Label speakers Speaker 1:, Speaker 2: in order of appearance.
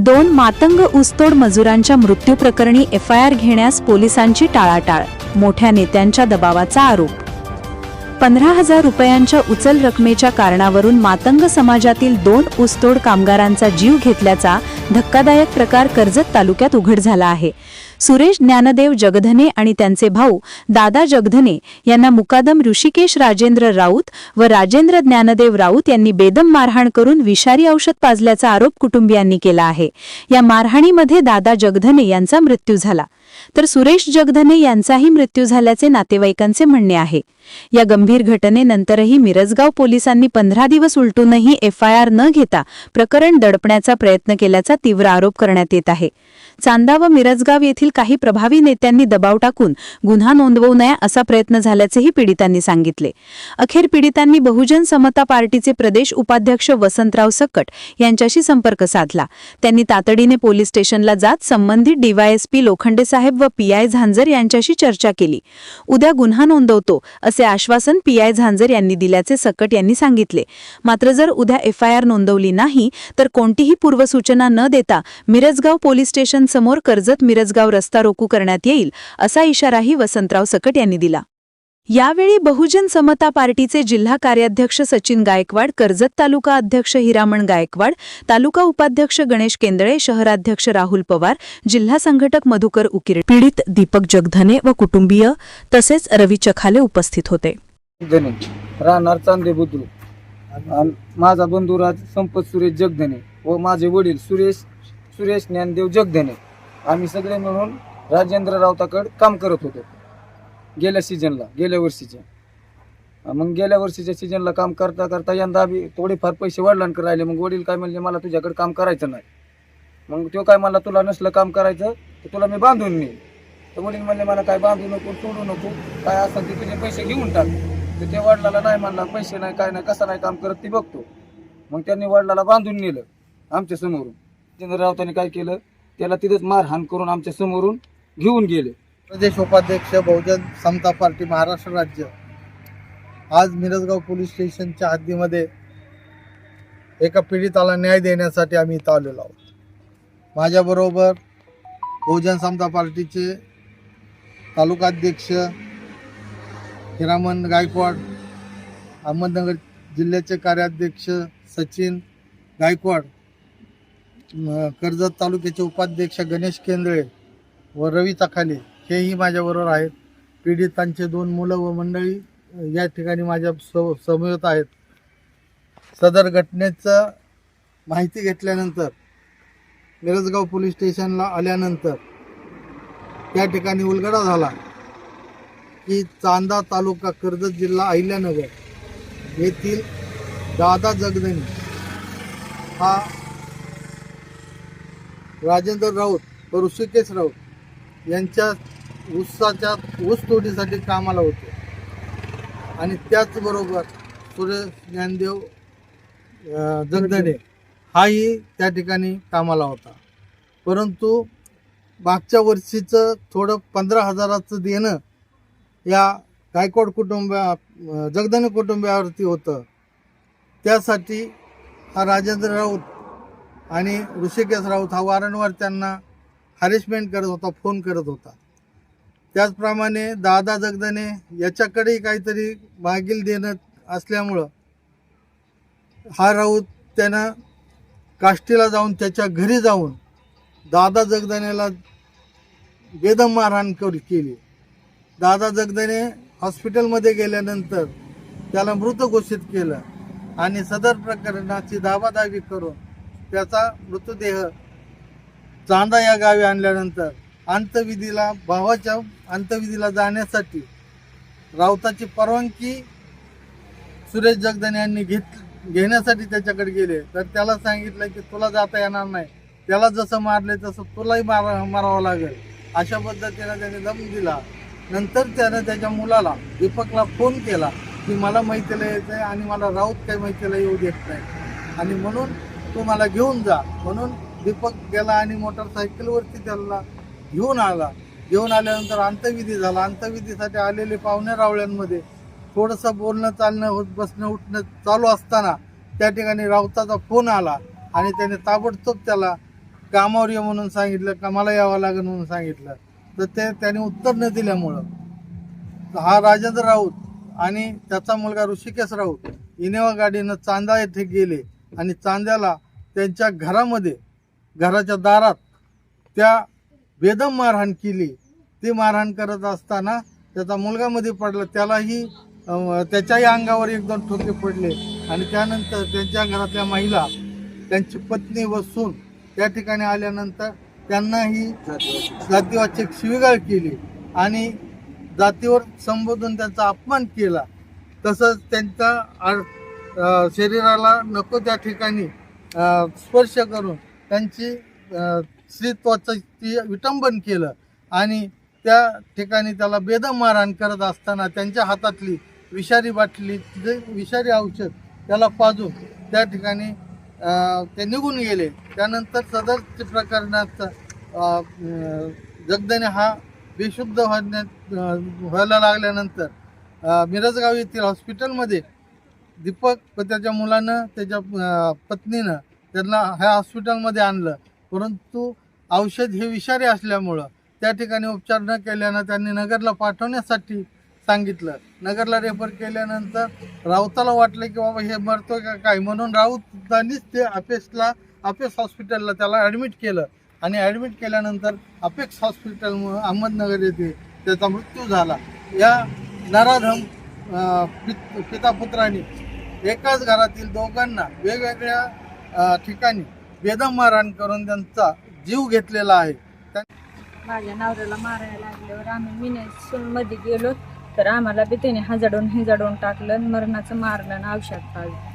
Speaker 1: दोन मातंग ऊसतोड मजुरांच्या मृत्यूप्रकरणी एफ आय आर घेण्यास पोलिसांची टाळाटाळ मोठ्या नेत्यांच्या दबावाचा आरोप. पंधरा हजार रुपयांच्या उचल रकमेच्या कारणावरून मातंग समाजातील दोन ऊसतोड कामगारांचा जीव घेतल्याचा धक्कादायक प्रकार कर्जत तालुक्यात उघड झाला आहे. सुरेश ज्ञानदेव जगधने आणि त्यांचे भाऊ दादा जगधने यांना मुकादम ऋषिकेश राजेंद्र राऊत व राजेंद्र ज्ञानदेव राऊत यांनी बेदम मारहाण करून विषारी औषध पाजल्याचा आरोप कुटुंबियांनी केला आहे. या मारहाणीमध्ये दादा जगधने यांचा मृत्यू झाला. तर सुरेश जगधने यांचाही मृत्यू झाल्याचे नातेवाईकांचे म्हणणे आहे. या गंभीर घटनेनंतरही मिरजगाव पोलिसांनी पंधरा दिवस उलटूनही एफ आय आर न घेता प्रकरण दडपण्याचा प्रयत्न केल्याचा तीव्र आरोप करण्यात येत आहे. चांदा व मिरजगाव येथील काही प्रभावी नेत्यांनी दबाव टाकून गुन्हा नोंदवू नये असा प्रयत्न झाल्याचेही पीडितांनी सांगितले. अखेर पीडितांनी बहुजन समता पार्टीचे प्रदेश उपाध्यक्ष वसंतराव सकट यांच्याशी संपर्क साधला. त्यांनी तातडीने पोलीस स्टेशनला जात संबंधित डीवायएसपी लोखंडे साहेब व पीआय झांजर यांच्याशी चर्चा केली. उद्या गुन्हा नोंदवतो असे आश्वासन पीआय झांजर यांनी दिल्याचे सकट यांनी सांगितले. मात्र जर उद्या एफआयआर नोंदवली नाही तर कोणतीही पूर्वसूचना न देता मिरजगाव पोलीस स्टेशन समोर कर्जत मिरजगाव रस्ता रोकू करण्यात येईल असा इशाराही वसंतराव सकट यांनी दिला. यावेळी बहुजन समता पार्टीचे जिल्हा कार्याध्यक्ष सचिन गायकवाड कर्जत तालुका अध्यक्ष हिरामण गायकवाड तालुका उपाध्यक्ष गणेश केंदळे शहराध्यक्ष राहुल पवार जिल्हा संघटक मधुकर उकिरे पीडित दीपक जगधने व कुटुंबीय तसेच रवी चखाले उपस्थित होते.
Speaker 2: राहणार चांदे बुद्रुक माझा बंधू राज संपत सुरेश जगधने व माझे वडील सुरेश सुरेश ज्ञानदेव जगधने. आम्ही सगळे मिळून राजेंद्र राऊताकडे काम करत होतो. गेल्या सीजनला गेल्या वर्षीच्या मग गेल्या वर्षीच्या सीजनला काम करता करता यंदा आम्ही थोडेफार पैसे वडिलांकडे राहिले. मग वडील काय म्हणले मला तुझ्याकडे काम करायचं नाही. मग तो काय मला तुला नसलं काम करायचं तर तुला मी बांधून नेईन. तर वडील म्हणले मला काय बांधू नको सोडू नको. काय असं ते तुझे पैसे घेऊन टाक. तर ते वडिलाला नाही म्हणला पैसे नाही काय नाही कसं नाही काम करत ती बघतो. मग त्यांनी वडिलाला बांधून नेलं आमच्या समोरून. राजेंद्र राऊतांनी काय केलं त्याला तिथंच मारहाण करून आमच्या समोरून घेऊन गेले.
Speaker 3: प्रदेश उपाध्यक्ष बहुजन समता पार्टी महाराष्ट्र राज्य. आज मिरजगाव पोलीस स्टेशनच्या हद्दीमध्ये एका पीडिताला न्याय देण्यासाठी आम्ही इथं आलेलो आहोत. माझ्याबरोबर बहुजन समता पार्टीचे तालुकाध्यक्ष हिरामन गायकवाड अहमदनगर जिल्ह्याचे कार्याध्यक्ष सचिन गायकवाड कर्जत तालुक्याचे उपाध्यक्ष गणेश केंद्रे व रवी तखाले हेही माझ्याबरोबर आहेत. पीडितांचे दोन मुलं व मंडळी या ठिकाणी माझ्या स समवेत आहेत. सदर घटनेचं माहिती घेतल्यानंतर मिरजगाव पोलीस स्टेशनला आल्यानंतर त्या ठिकाणी उलगडा झाला की चांदा तालुका कर्जत जिल्हा अहिल्यानगर येथील दादा जगदनी हा राजेंद्र राऊत व ऋषिकेश राऊत यांच्या ऊसाच्या ऊस तोडीसाठी कामाला होते. आणि त्याचबरोबर सुरेश ज्ञानदेव अं, जगदने हाही त्या ठिकाणी कामाला होता. परंतु मागच्या वर्षीचं थोडं पंधरा हजाराचं देणं या गायकवाड कुटुंबा अं, जगदने कुटुंबावरती होतं. त्यासाठी हा राजेंद्र राऊत आणि ऋषिकेश राऊत हा वारंवार त्यांना हॅरेसमेंट करत होता फोन करत होता. त्याचप्रमाणे दादा जगदने याच्याकडेही काहीतरी मागील देणं असल्यामुळं हा राऊत त्यानं काष्टीला जाऊन त्याच्या घरी जाऊन दादा जगदनेला बेदम मारहाण कर केली. दादा जगदने हॉस्पिटलमध्ये गेल्यानंतर त्याला मृत घोषित केलं आणि सदर प्रकरणाची दाबादाबी करून त्याचा मृतदेह चांदा या गावी आणल्यानंतर अंतविधीला भावाच्या अंतविधीला जाण्यासाठी राऊताची परवानगी सुरेश जगदन यांनी घेत घेण्यासाठी त्याच्याकडे गेले. तर त्याला सांगितलं की तुला जाता येणार नाही. त्याला जसं मारले तसं तुलाही मारा मारावं लागेल. अशा पद्धतीनं त्याने दम दिला. नंतर त्यानं त्याच्या मुलाला दीपकला फोन केला की मला मैत्रीला यायचं आहे आणि मला राऊत काही मैत्रीला येऊ देत नाही. आणि म्हणून तू मला घेऊन जा. म्हणून दीपक गेला आणि मोटरसायकलवरती त्याला घेऊन आला. घेऊन आल्यानंतर अंतविधी झाला. अंतविधीसाठी आलेले पाहुणे रावळ्यांमध्ये. थोडंसं बोलणं चालणं होत बसणं उठणं चालू असताना त्या ठिकाणी राऊताचा फोन आला आणि त्याने ताबडतोब त्याला कामावर ये म्हणून सांगितलं का मला यावं लागेल म्हणून सांगितलं. तर ते त्याने उत्तर न दिल्यामुळं. हा राजेंद्र राऊत आणि त्याचा मुलगा ऋषिकेश राऊत इनेवा गाडीनं चांदा येथे गेले. आणि चांद्याला त्यांच्या घरामध्ये घराच्या दारात त्या बेदम मारहाण केली. ती मारहाण करत असताना त्याचा मुलगामध्ये पडला. त्यालाही त्याच्याही अंगावर एक दोन ठोके पडले. आणि त्यानंतर त्यांच्या घरातल्या महिला त्यांची पत्नी व सून त्या ठिकाणी आल्यानंतर त्यांनाही जातीवाचक शिवीगाळ केली आणि जातीवर संबोधून त्यांचा अपमान केला. तसंच त्यांचा शरीराला नको त्या ठिकाणी स्पर्श करून त्यांची स्त्रीत्वाचं विटंबन केलं आणि त्या ठिकाणी त्याला बेदम मारहाण करत असताना त्यांच्या हातातली विषारी बाटली जे विषारी औषध त्याला पाजून त्या ठिकाणी ते निघून गेले. त्यानंतर सदर प्रकरणात जगदने हा बेशुद्ध होण्यात व्हायला लागल्यानंतर मिरजगाव येथील हॉस्पिटलमध्ये दीपक व त्याच्या मुलानं त्याच्या पत्नीनं त्यांना ह्या हॉस्पिटलमध्ये आणलं. परंतु औषध हे विषारी असल्यामुळं त्या ठिकाणी उपचार न केल्यानं त्यांनी नगरला पाठवण्यासाठी सांगितलं. नगरला रेफर केल्यानंतर राऊताला वाटलं की बाबा हे मरतो का काय? म्हणून राऊतांनीच ते अपेक्सला अपेक्स हॉस्पिटलला त्याला ॲडमिट केलं. आणि ॲडमिट केल्यानंतर अपेक्स हॉस्पिटल अहमदनगर येथे त्याचा मृत्यू झाला. या नराधम पित पिता पुत्रांनी एकाच घरातील दोघांना वेगवेगळ्या ठिकाणी बेदम मारहाण करून त्यांचा जीव घेतलेला आहे.
Speaker 4: माझ्या नवऱ्याला मारायला लागल्यावर आम्ही मिनेशनमध्ये गेलो तर आम्हाला बी त्याने हजाडून हिजाडून टाकलं आणि मरणाचं मारलं औषध पाहिजे